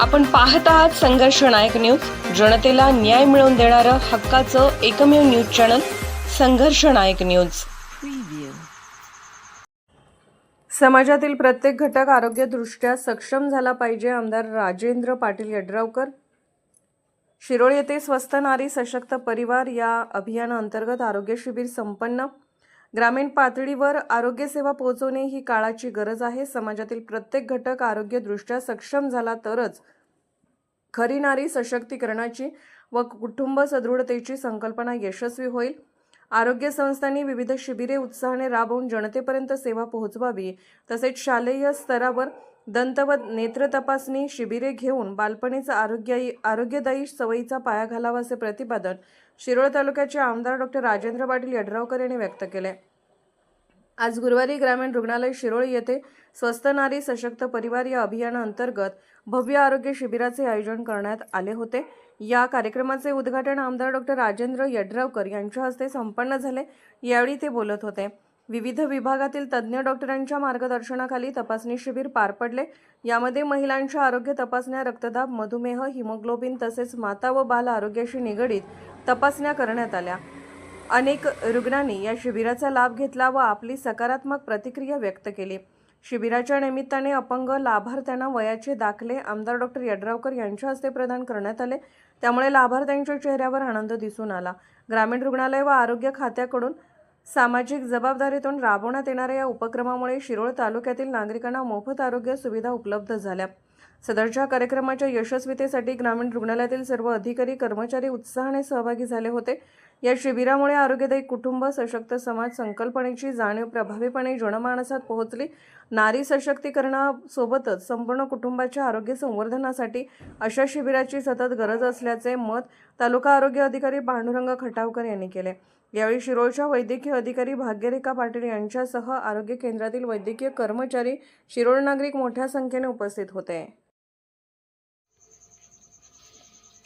आपण पाहत आहात संघर्ष नायक न्यूज. जनतेला न्याय मिळवून देणारं हक्काचं एकमेव न्यूज चॅनल संघर्ष नायक न्यूज. समाजातील प्रत्येक घटक आरोग्यदृष्ट्या सक्षम झाला पाहिजे आमदार राजेंद्र पाटील यड्रावकर. शिरोळ येथे स्वस्त नारी सशक्त परिवार या अभियानाअंतर्गत आरोग्य शिबिर संपन्न. ग्रामीण पातळीवर आरोग्यसेवा पोहोचवणे ही काळाची गरज आहे. समाजातील प्रत्येक घटक आरोग्यदृष्ट्या सक्षम झाला तरच खरी नारी सशक्तीकरणाची व कुटुंब सदृढतेची संकल्पना यशस्वी होईल. आरोग्य संस्थांनी विविध शिबिरे उत्साहाने राबवून जनतेपर्यंत सेवा पोहोचवावी. तसेच शालेय स्तरावर दंत व नेत्र तपासणी शिबिरे घेऊन बालपणीचा आरोग्य आरोग्यदायी सवयीचा पाया घालावा असे प्रतिपादन शिरोळ तालुक्याचे आमदार डॉक्टर राजेंद्र पाटील यड्रावकर यांनी व्यक्त केले. आज गुरुवारी ग्रामीण रुग्णालय शिरोळ येथे स्वस्त नारी सशक्त परिवार या अभियानाअंतर्गत भव्य आरोग्य शिबिराचे आयोजन करण्यात आले होते. या कार्यक्रमाचे उद्घाटन आमदार डॉक्टर राजेंद्र यड्रावकर यांच्या हस्ते संपन्न झाले. यावेळी ते बोलत होते. विविध विभागातील तज्ज्ञ डॉक्टरांच्या मार्गदर्शनाखाली तपासणी शिबिर पार पडले. यामध्ये महिलांच्या आरोग्य तपासण्या रक्तदाब मधुमेह हिमोग्लोबिन तसेच माता व बाल आरोग्याशी निगडीत तपासण्या करण्यात आल्या. अनेक रुग्णांनी या शिबिराचा लाभ घेतला व आपली सकारात्मक प्रतिक्रिया व्यक्त केली. शिबिराच्या निमित्ताने अपंग लाभार्थ्यांना वयाचे दाखले आमदार डॉक्टर यड्रावकर यांच्या हस्ते प्रदान करण्यात आले. त्यामुळे लाभार्थ्यांच्या चेहऱ्यावर आनंद दिसून आला. ग्रामीण रुग्णालय व आरोग्य खात्याकडून सामाजिक जबाबदारीतून राबवण्यात येणाऱ्या या उपक्रमामुळे शिरोळ तालुक्यातील नागरिकांना मोफत आरोग्य सुविधा उपलब्ध झाल्या. सदरच्या कार्यक्रमाच्या यशस्वीतेसाठी ग्रामीण रुग्णालयातील सर्व अधिकारी कर्मचारी उत्साहाने सहभागी झाले होते. या शिबिरामुळे आरोग्यदायी कुटुंब सशक्त समाज संकल्पनेची जाणीव प्रभावीपणे जनमानसात पोहोचली. नारी सशक्तीकरणासोबतच संपूर्ण कुटुंबाच्या आरोग्य संवर्धनासाठी अशा शिबिराची सतत गरज असल्याचे मत तालुका आरोग्य अधिकारी पांडुरंग खटावकर यांनी केले. यावेळी शिरोळच्या वैद्यकीय अधिकारी भाग्यरेखा पाटील यांच्यासह आरोग्य केंद्रातील वैद्यकीय कर्मचारी शिरोळ नागरिक मोठ्या संख्येने उपस्थित होते.